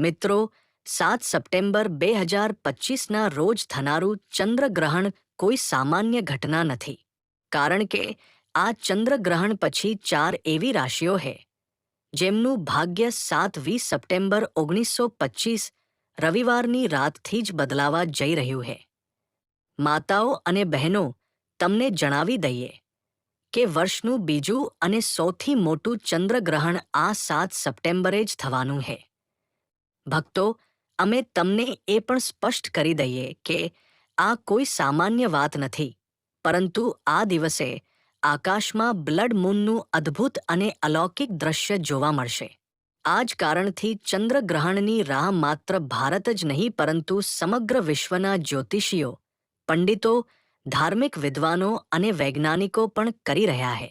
મિત્રો, સાત સપ્ટેમ્બર બે હજાર પચીસના રોજ થનારું ચંદ્રગ્રહણ કોઈ સામાન્ય ઘટના નથી, કારણ કે આ ચંદ્રગ્રહણ પછી ચાર એવી રાશિઓ છે જેમનું ભાગ્ય સાત વીસ સપ્ટેમ્બર ઓગણીસો પચીસ રવિવારની રાતથી જ બદલાવા જઈ રહ્યું છે માતાઓ અને બહેનો, તમને જણાવી દઈએ કે વર્ષનું બીજું અને સૌથી મોટું ચંદ્રગ્રહણ આ સાત સપ્ટેમ્બરે જ થવાનું છે ભક્તો, અમે તમને એ પણ સ્પષ્ટ કરી દઈએ કે આ કોઈ સામાન્ય વાત નથી, પરંતુ આ દિવસે આકાશમાં બ્લડ મૂનનું અદ્ભુત અને અલૌકિક દ્રશ્ય જોવા મળશે. આ જ કારણથી ચંદ્રગ્રહણની રાહ માત્ર ભારત જ નહીં, પરંતુ સમગ્ર વિશ્વના જ્યોતિષીઓ, પંડિતો, ધાર્મિક વિદ્વાનો અને વૈજ્ઞાનિકો પણ કરી રહ્યા છે.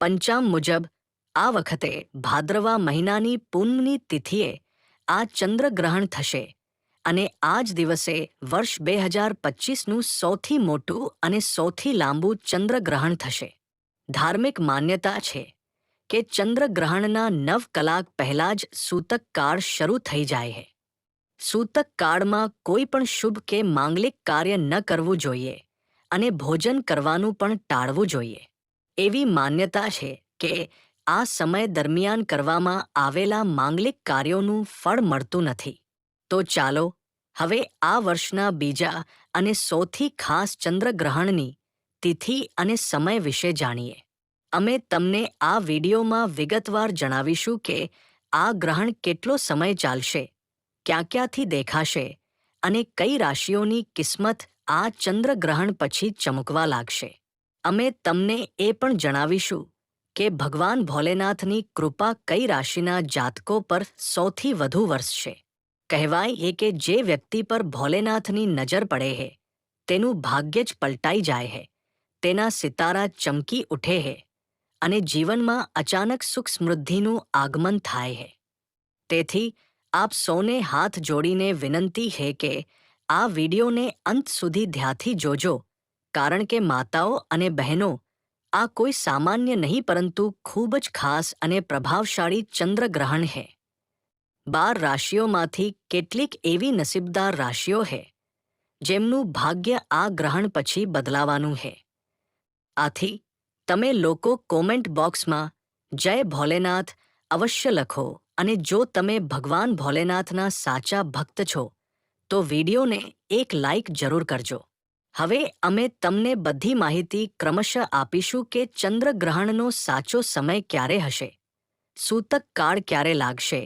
પંચામ મુજબ, આ વખતે ભાદ્રવા મહિનાની પૂનમની તિથિએ આ ચંદ્રગ્રહણ થશે અને આ જ દિવસે વર્ષ બે હજાર પચીસનું સૌથી મોટું અને સૌથી લાંબુ ચંદ્રગ્રહણ થશે. ધાર્મિક માન્યતા છે કે ચંદ્રગ્રહણના નવ કલાક પહેલા જ સૂતક કાળ શરૂ થઈ જાય છે સૂતક કાળમાં કોઈ પણ શુભ કે માંગલિક કાર્ય ન કરવું જોઈએ અને ભોજન કરવાનું પણ ટાળવું જોઈએ. એવી માન્યતા છે કે આ સમય દરમિયાન કરવામાં આવેલા માંગલિક કાર્યોનું ફળ મળતું નથી. તો ચાલો, હવે આ વર્ષના બીજા અને સૌથી ખાસ ચંદ્રગ્રહણની તિથિ અને સમય વિશે જાણીએ. અમે તમને આ વિડીયોમાં વિગતવાર જણાવીશું કે આ ગ્રહણ કેટલો સમય ચાલશે, ક્યાં ક્યાંથી દેખાશે અને કઈ રાશિઓની કિસ્મત આ ચંદ્રગ્રહણ પછી ચમકવા લાગશે. અમે તમને એ પણ જણાવીશું કે ભગવાન ભોલેનાથની કૃપા કઈ રાશિના જાતકો પર સૌથી વધુ વરસશે? કહેવાય એ કે જે વ્યક્તિ પર ભોલેનાથની નજર પડે હે, તેનું ભાગ્ય જ પલટાઈ જાય હે, તેના સિતારા ચમકી ઉઠે હે, અને જીવનમાં અચાનક સુખ સમૃદ્ધિનું આગમન થાય હે. તેથી આપ સૌને હાથ જોડીને વિનંતી છે કે આ વિડીયોને અંત સુધી ધ્યાથી જોજો, કારણ કે માતાઓ અને બહેનો આ કોઈ સામાન્ય નહીં, પરંતુ ખૂબ જ ખાસ અને પ્રભાવશાળી ચંદ્રગ્રહણ છે બાર રાશિઓમાંથી કેટલીક એવી નસીબદાર રાશિઓ છે જેમનું ભાગ્ય આ ગ્રહણ પછી બદલાવાનું છે આથી, તમે લોકો કોમેન્ટ બોક્સમાં, જય ભોલેનાથ, અવશ્ય લખો, અને જો તમે ભગવાન ભોલેનાથના સાચા ભક્ત છો, તો વિડીયોને એક લાઇક જરૂર કરજો. હવે અમે તમને બધી માહિતી ક્રમશઃ આપીશું કે ચંદ્રગ્રહણનો સાચો સમય ક્યારે હશે, સૂતક કાળ ક્યારે લાગશે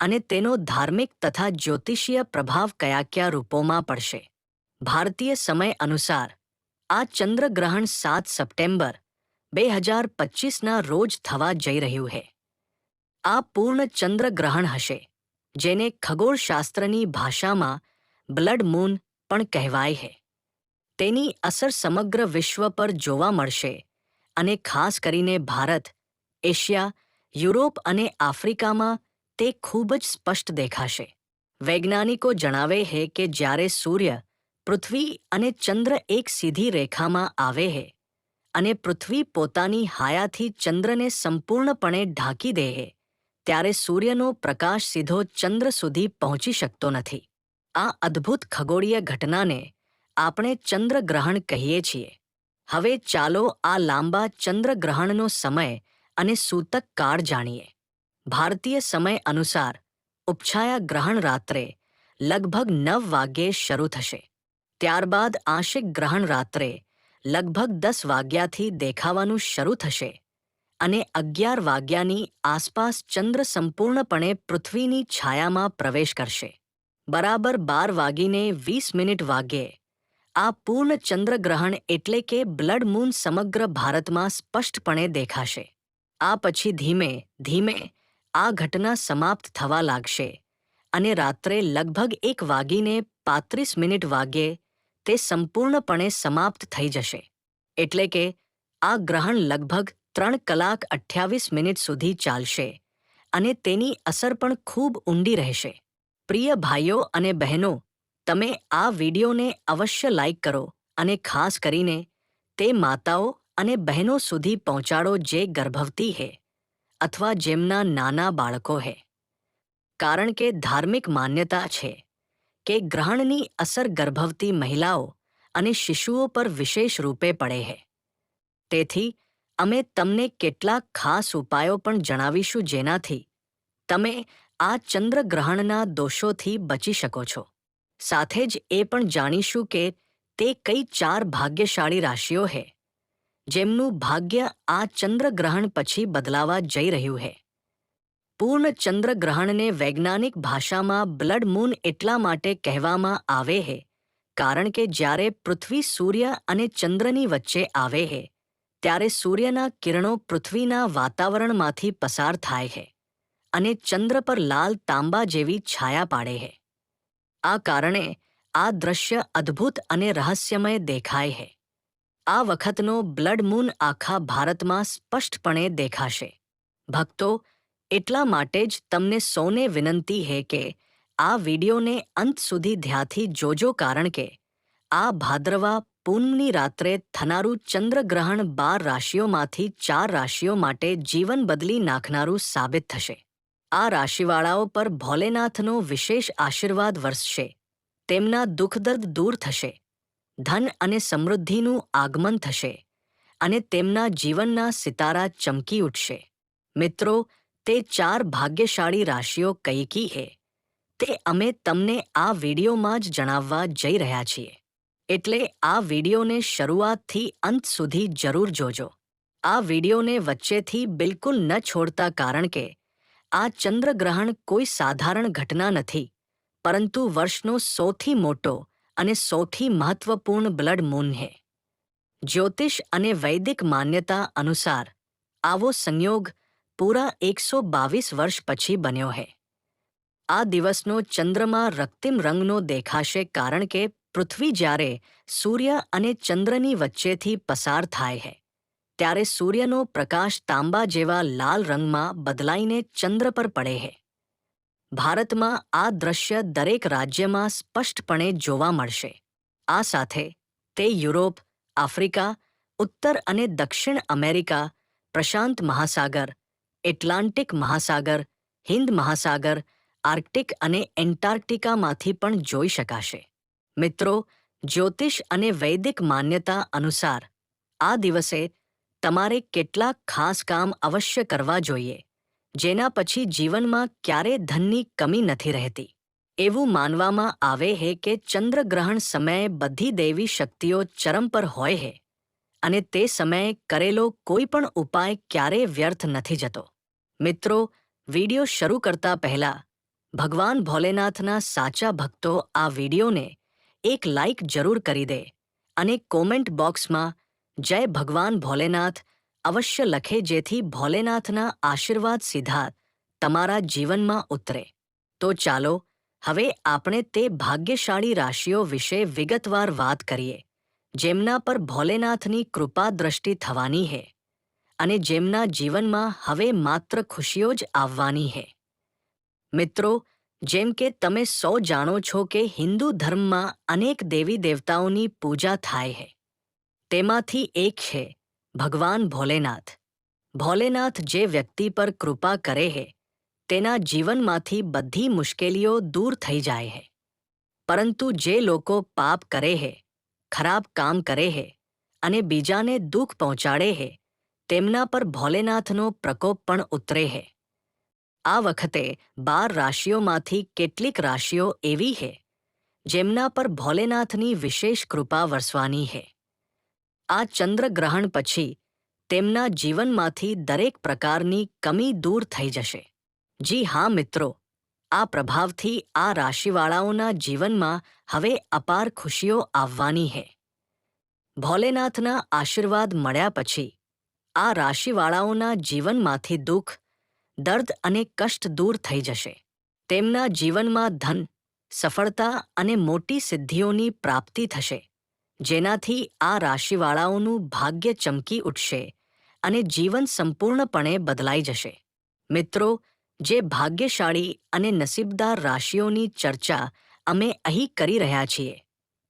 અને તેનો ધાર્મિક તથા જ્યોતિષીય પ્રભાવ કયા કયા રૂપોમાં પડશે. ભારતીય સમય અનુસાર, આ ચંદ્રગ્રહણ સાત સપ્ટેમ્બર બે હજાર પચીસના રોજ થવા જઈ રહ્યું છે. આ પૂર્ણ ચંદ્રગ્રહણ હશે, જેને ખગોળશાસ્ત્રની ભાષામાં બ્લડ મૂન પણ કહેવાય છે. તેની અસર સમગ્ર વિશ્વ પર જોવા મળશે અને ખાસ કરીને ભારત, એશિયા, યુરોપ અને આફ્રિકામાં તે ખૂબ જ સ્પષ્ટ દેખાશે. વૈજ્ઞાનિકો જણાવે છે કે જ્યારે સૂર્ય, પૃથ્વી અને ચંદ્ર એક સીધી રેખામાં આવે છે અને પૃથ્વી પોતાની હાયાથી ચંદ્રને સંપૂર્ણપણે ઢાંકી દે છે, ત્યારે સૂર્યનો પ્રકાશ સીધો ચંદ્ર સુધી પહોંચી શકતો નથી. આ અદ્ભુત ખગોળીય ઘટનાને આપણે ચંદ્રગ્રહણ કહીએ છીએ. હવે ચાલો આ લાંબા ચંદ્રગ્રહણનો સમય અને સૂતક કાળ જાણીએ. ભારતીય સમય અનુસાર ઉપછાયા ગ્રહણ રાત્રે લગભગ નવ વાગ્યે શરૂ થશે. ત્યારબાદ આંશિક ગ્રહણ રાત્રે લગભગ દસ વાગ્યાથી દેખાવાનું શરૂ થશે અને અગિયાર વાગ્યાની આસપાસ ચંદ્ર સંપૂર્ણપણે પૃથ્વીની છાયામાં પ્રવેશ કરશે. બરાબર બાર વાગીને વીસ મિનિટ વાગ્યે આ પૂર્ણ ચંદ્રગ્રહણ એટલે કે બ્લડ મૂન સમગ્ર ભારતમાં સ્પષ્ટપણે દેખાશે. આ પછી ધીમે ધીમે આ ઘટના સમાપ્ત થવા લાગશે અને રાત્રે લગભગ એક વાગીને પાંત્રીસ મિનિટ વાગ્યે તે સંપૂર્ણપણે સમાપ્ત થઈ જશે. એટલે કે આ ગ્રહણ લગભગ ત્રણ કલાક અઠ્યાવીસ મિનિટ સુધી ચાલશે અને તેની અસર પણ ખૂબ ઊંડી રહેશે. પ્રિય ભાઈઓ અને બહેનો તમે આ વિડીયોને અવશ્ય લાઇક કરો અને ખાસ કરીને તે માતાઓ અને બહેનો સુધી પહોંચાડો જે ગર્ભવતી હે અથવા જેમના નાના બાળકો હે. કારણ કે ધાર્મિક માન્યતા છે કે ગ્રહણની અસર ગર્ભવતી મહિલાઓ અને શિશુઓ પર વિશેષ રૂપે પડે છે તેથી, અમે તમને કેટલાક ખાસ ઉપાયો પણ જણાવીશું જેનાથી તમે આ ચંદ્રગ્રહણના દોષોથી બચી શકો છો. સાથે જ એ પણ જાણીશું કે તે કઈ ચાર ભાગ્યશાળી રાશિઓ છે જેમનું ભાગ્ય આ ચંદ્રગ્રહણ પછી બદલાવા જઈ રહ્યું છે પૂર્ણ ચંદ્રગ્રહણને વૈજ્ઞાનિક ભાષામાં બ્લડ મૂન એટલા માટે કહેવામાં આવે છે કારણ કે જ્યારે પૃથ્વી સૂર્ય અને ચંદ્રની વચ્ચે આવે છે ત્યારે સૂર્યના કિરણો પૃથ્વીના વાતાવરણમાંથી પસાર થાય છે અને ચંદ્ર પર લાલ તાંબા જેવી છાયા પાડે છે આ કારણે આ દ્રશ્ય અદ્ભુત અને રહસ્યમય દેખાય છે આ વખતનો બ્લડ મૂન આખા ભારતમાં સ્પષ્ટપણે દેખાશે. ભક્તો, એટલા માટે જ તમને સૌને વિનંતી હે કે આ વિડીયોને અંત સુધી ધ્યાથી જોજો કારણ કે આ ભાદ્રવા પૂનમની રાત્રે થનારું ચંદ્રગ્રહણ બાર રાશિઓમાંથી ચાર રાશિઓ માટે જીવન બદલી નાખનારું સાબિત થશે. આ રાશિવાળાઓ પર ભોલેનાથનો વિશેષ આશીર્વાદ વરસશે. તેમના દુઃખદર્દ દૂર થશે. ધન અને સમૃદ્ધિનું આગમન થશે અને તેમના જીવનના સિતારા ચમકી ઉઠશે. મિત્રો, તે ચાર ભાગ્યશાળી રાશિઓ કૈકી હે. તે અમે તમને આ વિડીયોમાં જ જણાવવા જઈ રહ્યા છીએ. એટલે આ વિડીયોને શરૂઆતથી અંત સુધી જરૂર જોજો. આ વિડીયોને વચ્ચેથી બિલકુલ ન છોડતા કારણ કે આ ચંદ્રગ્રહણ કોઈ સાધારણ ઘટના નથી, પરંતુ વર્ષનો સૌથી મોટો અને સૌથી મહત્વપૂર્ણ બ્લડ મૂન છે જ્યોતિષ અને વૈદિક માન્યતા અનુસાર, આવો સંયોગ પૂરા એકસો બાવીસ વર્ષ પછી બન્યો છે આ દિવસનો ચંદ્રમાં રક્તિમ રંગનો દેખાશે કારણ કે પૃથ્વી જ્યારે સૂર્ય અને ચંદ્રની વચ્ચેથી પસાર થાય છે ત્યારે સૂર્યનો પ્રકાશ તાંબા જેવા લાલ રંગમાં બદલાઈને ચંદ્ર પર પડે છે. ભારતમાં આ દ્રશ્ય દરેક રાજ્યમાં સ્પષ્ટપણે જોવા મળશે. આ સાથે તે યુરોપ, આફ્રિકા, ઉત્તર અને દક્ષિણ અમેરિકા, પ્રશાંત મહાસાગર, એટલાન્ટિક મહાસાગર, હિન્દ મહાસાગર, આર્કટિક અને એન્ટાર્કટિકામાંથી પણ જોઈ શકાશે. મિત્રો, જ્યોતિષ અને વૈદિક માન્યતા અનુસાર આ દિવસે તમારે કેટલાક ખાસ કામ અવશ્ય કરવા જોઈએ, જેના પછી જીવનમાં ક્યારે ધનની કમી નથી રહેતી. એવું માનવામાં આવે છે કે ચંદ્રગ્રહણ સમયે બધી દેવી શક્તિઓ ચરમ પર હોય છે અને તે સમયે કરેલો કોઈ પણ ઉપાય ક્યારેય વ્યર્થ નથી જતો. મિત્રો, વિડિયો શરૂ કરતા પહેલા, ભગવાન ભોલેનાથના સાચા ભક્તો આ વિડીયોને એક લાઇક જરૂર કરી દે અને કોમેન્ટ બોક્સમાં જય ભગવાન ભોલેનાથ. અવશ્ય લખે જેથી ભોલેનાથના આશીર્વાદ સીધા તમારા જીવનમાં ઉતરે. તો ચાલો, હવે આપણે તે ભાગ્યશાળી રાશિઓ વિશે વિગતવાર વાત કરીએ, જેમના પર ભોલેનાથની કૃપા દ્રષ્ટિ થવાની છે અને જેમના જીવનમાં હવે માત્ર ખુશીઓ જ આવવાની છે મિત્રો, જેમ કે તમે સૌ જાણો છો કે હિન્દુ ધર્મમાં અનેક દેવી દેવતાઓની પૂજા થાય છે તેમાંથી એક છે, ભગવાન ભોલેનાથ. ભોલેનાથ જે વ્યક્તિ પર કૃપા કરે છે તેના જીવનમાંથી બધી મુશ્કેલીઓ દૂર થઈ જાય છે પરંતુ જે લોકો પાપ કરે છે ખરાબ કામ કરે છે અને બીજાને દુઃખ પહોંચાડે છે તેમના પર ભોલેનાથનો પ્રકોપ પણ ઉતરે છે આ વખતે બાર રાશિઓમાંથી કેટલીક રાશિઓ એવી છે જેમના પર ભોલેનાથની વિશેષ કૃપા વરસવાની છે આ ચંદ્રગ્રહણ પછી તેમના જીવનમાંથી દરેક પ્રકારની કમી દૂર થઈ જશે. જી હા, મિત્રો, આ પ્રભાવથી આ રાશિવાળાઓના જીવનમાં હવે અપાર ખુશીઓ આવવાની છે ભોલેનાથના આશીર્વાદ મળ્યા પછી આ રાશિવાળાઓના જીવનમાંથી દુઃખ, દર્દ અને કષ્ટ દૂર થઈ જશે. તેમના જીવનમાં ધન, સફળતા અને મોટી સિદ્ધિઓની પ્રાપ્તિ થશે. જેનાથી આ રાશિવાળાઓનું ભાગ્ય ચમકી ઉઠશે અને જીવન સંપૂર્ણપણે બદલાઈ જશે. મિત્રો, જે ભાગ્યશાળી અને નસીબદાર રાશિઓની ચર્ચા અમે અહીં કરી રહ્યા છીએ,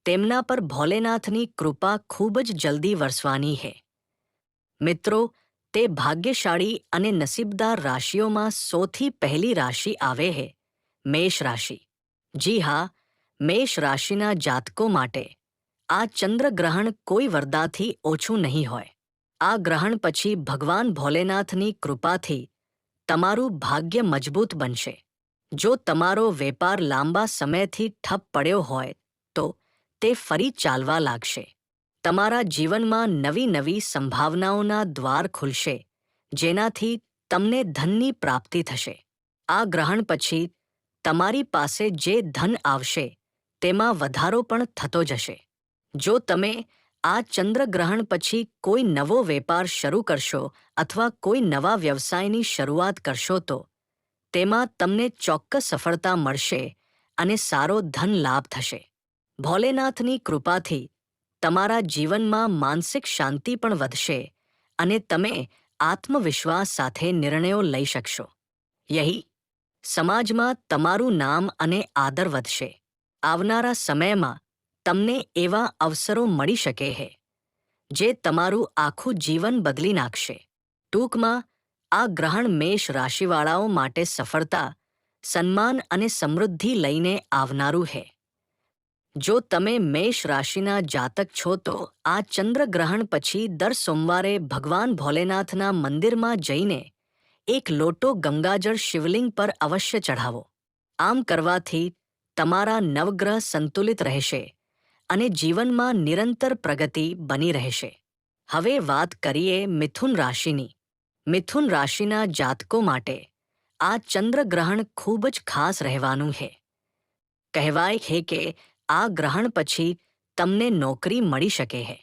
તેમના પર ભોલેનાથની કૃપા ખૂબ જ જલ્દી વરસવાની છે મિત્રો, તે ભાગ્યશાળી અને નસીબદાર રાશિઓમાં સૌથી પહેલી રાશિ આવે છે મેષ રાશિ જી હા મેષ રાશિના જાતકો માટે આ ચંદ્રગ્રહણ કોઈ વરદાથી ઓછું નહીં હોય. આ ગ્રહણ પછી ભગવાન ભોલેનાથની કૃપાથી તમારું ભાગ્ય મજબૂત બનશે. જો તમારો વેપાર લાંબા સમયથી ઠપ પડ્યો હોય, તો તે ફરી ચાલવા લાગશે. તમારા જીવનમાં નવી નવી સંભાવનાઓના દ્વાર ખુલશે, જેનાથી તમને ધનની પ્રાપ્તિ થશે. આ ગ્રહણ પછી તમારી પાસે જે ધન આવશે, તેમાં વધારો પણ થતો જશે. જો તમે આ ચંદ્રગ્રહણ પછી કોઈ નવો વેપાર શરૂ કરશો અથવા કોઈ નવા વ્યવસાયની શરૂઆત કરશો તો, તેમાં તમને ચોક્કસ સફળતા મળશે અને સારો ધન લાભ થશે. ભોલેનાથની કૃપાથી તમારા જીવનમાં માનસિક શાંતિ પણ વધશે અને તમે આત્મવિશ્વાસ સાથે નિર્ણયો લઈ શકશો. યહી, સમાજમાં તમારું નામ અને આદર વધશે. આવનારા સમયમાં તમને એવા અવસરો મળી શકે છે જે તમારું આખું જીવન બદલી નાખશે. ટૂંકમાં, આ ગ્રહણ મેષ રાશિવાળાઓ માટે સફળતા, સન્માન અને સમૃદ્ધિ લઈને આવનારું છે જો તમે મેષ રાશિના જાતક છો તો આ ચંદ્રગ્રહણ પછી દર સોમવારે ભગવાન ભોલેનાથના મંદિરમાં જઈને એક લોટો ગંગાજળ શિવલિંગ પર અવશ્ય ચઢાવો. આમ કરવાથી તમારા નવગ્રહ સંતુલિત રહેશે. અને જીવનમાં નિરંતર પ્રગતિ બની રહેશે. હવે વાત કરીએ મિથુન રાશિની. મિથુન રાશિના જાતકો માટે આ ચંદ્રગ્રહણ ખૂબ જ ખાસ રહેવાનું છે. કહેવાય છે કે આ ગ્રહણ પછી તમને નોકરી મળી શકે છે.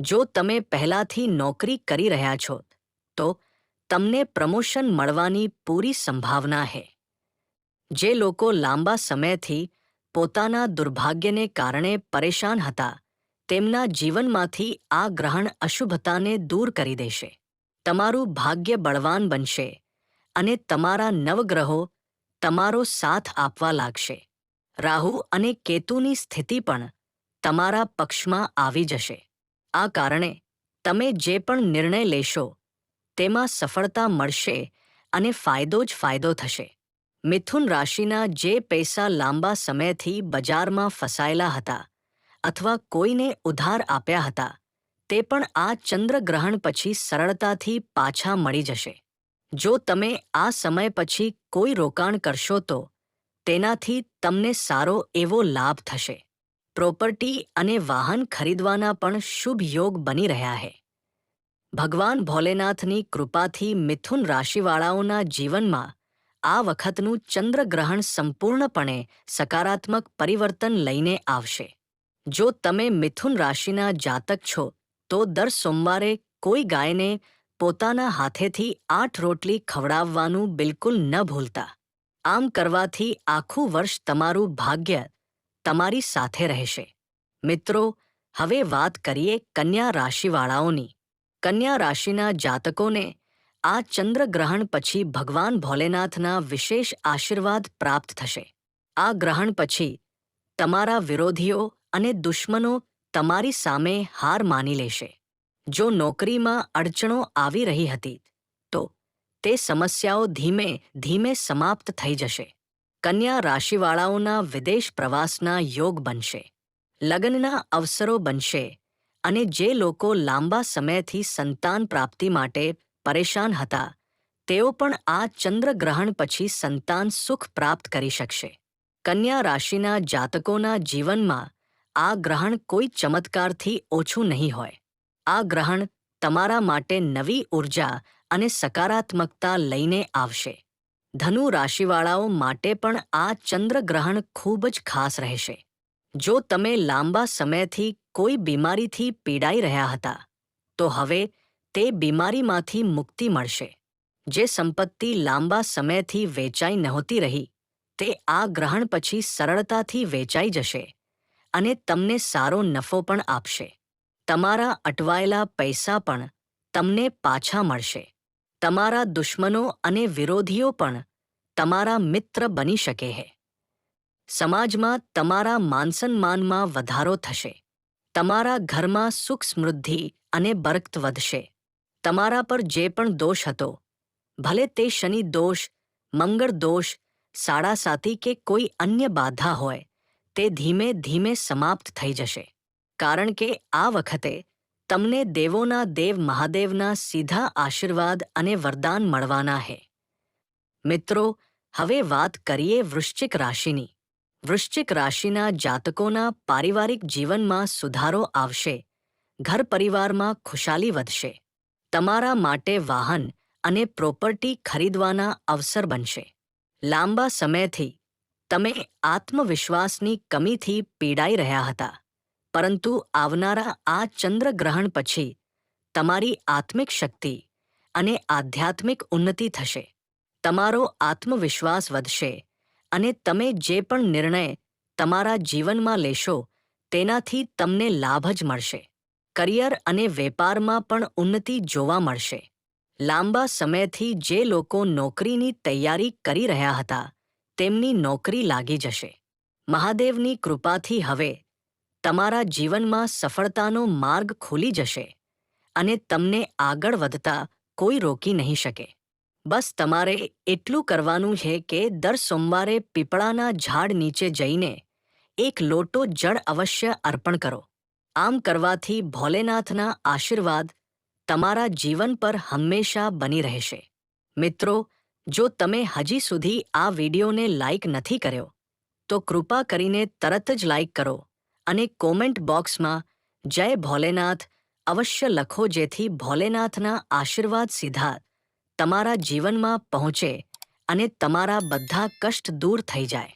જો તમે પહેલાથી નોકરી કરી રહ્યા છો, તો તમને પ્રમોશન મળવાની પૂરી સંભાવના છે. જે લોકો લાંબા સમયથી પોતાના દુર્ભાગ્યને કારણે પરેશાન હતા. તેમના જીવનમાંથી આ ગ્રહણ અશુભતાને દૂર કરી દેશે. તમારું ભાગ્ય બળવાન બનશે અને તમારા નવગ્રહો તમારો સાથ આપવા લાગશે. રાહુ અને કેતુની સ્થિતિ પણ તમારા પક્ષમાં આવી જશે. આ કારણે તમે જે પણ નિર્ણય લેશો, તેમાં સફળતા મળશે અને ફાયદો જ ફાયદો થશે. મિથુન રાશિના જે પૈસા લાંબા સમયથી બજારમાં ફસાયેલા હતા અથવા કોઈને ઉધાર આપ્યા હતા, તે પણ આ ચંદ્રગ્રહણ પછી સરળતાથી પાછા મળી જશે. જો તમે આ સમય પછી કોઈ રોકાણ કરશો તો તેનાથી તમને સારો એવો લાભ થશે. પ્રોપર્ટી અને વાહન ખરીદવાના પણ શુભ યોગ બની રહ્યા છે ભગવાન ભોલેનાથની કૃપાથી મિથુન રાશિવાળાઓના જીવનમાં આ વખતનું ચંદ્રગ્રહણ સંપૂર્ણપણે સકારાત્મક પરિવર્તન લઈને આવશે. જો તમે મિથુન રાશિના જાતક છો, તો દર સોમવારે કોઈ ગાયને પોતાના હાથેથી આઠ રોટલી ખવડાવવાનું બિલકુલ ન ભૂલતા. આમ કરવાથી આખું વર્ષ તમારું ભાગ્ય તમારી સાથે રહેશે. મિત્રો, હવે વાત કરીએ કન્યા રાશિવાળાઓની. કન્યા રાશિના જાતકોને આ ચંદ્રગ્રહણ પછી ભગવાન ભોલેનાથના વિશેષ આશીર્વાદ પ્રાપ્ત થશે. આ ગ્રહણ પછી તમારા વિરોધીઓ અને દુશ્મનો તમારી સામે હાર માની લેશે. જો નોકરીમાં અડચણો આવી રહી હતી, તો તે સમસ્યાઓ ધીમે ધીમે સમાપ્ત થઈ જશે. કન્યા રાશિવાળાઓના વિદેશ પ્રવાસના યોગ બનશે. લગ્નના અવસરો બનશે અને જે લોકો લાંબા સમયથી સંતાન પ્રાપ્તિ માટે પરેશાન હતા. તેઓ પણ આ ચંદ્રગ્રહણ પછી સંતાન સુખ પ્રાપ્ત કરી શકશે. કન્યા રાશિના જાતકોના જીવનમાં આ ગ્રહણ કોઈ ચમત્કારથી ઓછું નહીં હોય. આ ગ્રહણ તમારા માટે નવી ઊર્જા અને સકારાત્મકતા લઈને આવશે. ધનુ રાશિવાળાઓ માટે પણ આ ચંદ્રગ્રહણ ખૂબ જ ખાસ રહેશે. જો તમે લાંબા સમયથી કોઈ બીમારીથી પીડાઈ રહ્યા હતા, તો હવે તે બીમારીમાંથી મુક્તિ મળશે. જે સંપત્તિ લાંબા સમયથી વેચાઈ નહોતી રહી, તે આ ગ્રહણ પછી સરળતાથી વેચાઈ જશે અને તમને સારો નફો પણ આપશે. તમારા અટવાયેલા પૈસા પણ તમને પાછા મળશે. તમારા દુશ્મનો અને વિરોધીઓ પણ તમારા મિત્ર બની શકે છે સમાજમાં તમારા માનસન્માનમાં વધારો થશે. તમારા ઘરમાં સુખ સમૃદ્ધિ અને બરકત વધશે. તમારા પર જે પણ દોષ હતો, ભલે તે શનિ દોષ, મંગળ દોષ સાડાસાતી કે કોઈ અન્ય બાધા હોય, તે ધીમે ધીમે સમાપ્ત થઈ જશે. કારણ કે આ વખતે તમને દેવોના દેવ મહાદેવના સીધા આશીર્વાદ અને વરદાન મળવાના હે. મિત્રો, હવે વાત કરીએ વૃશ્ચિક રાશિની. વૃશ્ચિક રાશિના જાતકોના પારિવારિક જીવનમાં સુધારો આવશે, ઘર પરિવારમાં ખુશાલી વધશે. તમારા માટે વાહન અને પ્રોપર્ટી ખરીદવાના અવસર બનશે. લાંબા સમયથી તમે આત્મવિશ્વાસની કમીથી પીડાઈ રહ્યા હતા, પરંતુ આવનારા આ ચંદ્રગ્રહણ પછી તમારી આત્મિક શક્તિ અને આધ્યાત્મિક ઉન્નતિ થશે. તમારો આત્મવિશ્વાસ વધશે અને તમે જે પણ નિર્ણય તમારા જીવનમાં લેશો તેનાથી તમને લાભ જ મળશે. કરિયર અને વેપારમાં પણ ઉન્નતિ જોવા મળશે. લાંબા સમયથી જે લોકો નોકરીની તૈયારી કરી રહ્યા હતા, તેમની નોકરી લાગી જશે. મહાદેવની કૃપાથી હવે તમારા જીવનમાં સફળતાનો માર્ગ ખુલી જશે અને તમને આગળ વધતા કોઈ રોકી નહીં શકે. બસ તમારે એટલું કરવાનું છે કે દર સોમવારે પીપળાના ઝાડ નીચે જઈને એક લોટો જળ અવશ્ય અર્પણ કરો. આમ કરવાથી ભોલેનાથના આશીર્વાદ તમારા જીવન પર હંમેશા બની રહેશે. મિત્રો, જો તમે હજી સુધી આ વિડીયોને લાઇક નથી કર્યો, તો કૃપા કરીને તરત જ લાઇક કરો અને કોમેન્ટ બોક્સમાં જય ભોલેનાથ અવશ્ય લખો જેથી ભોલેનાથના આશીર્વાદ સીધા તમારા જીવનમાં પહોંચે અને તમારા બધા કષ્ટ દૂર થઈ જાય.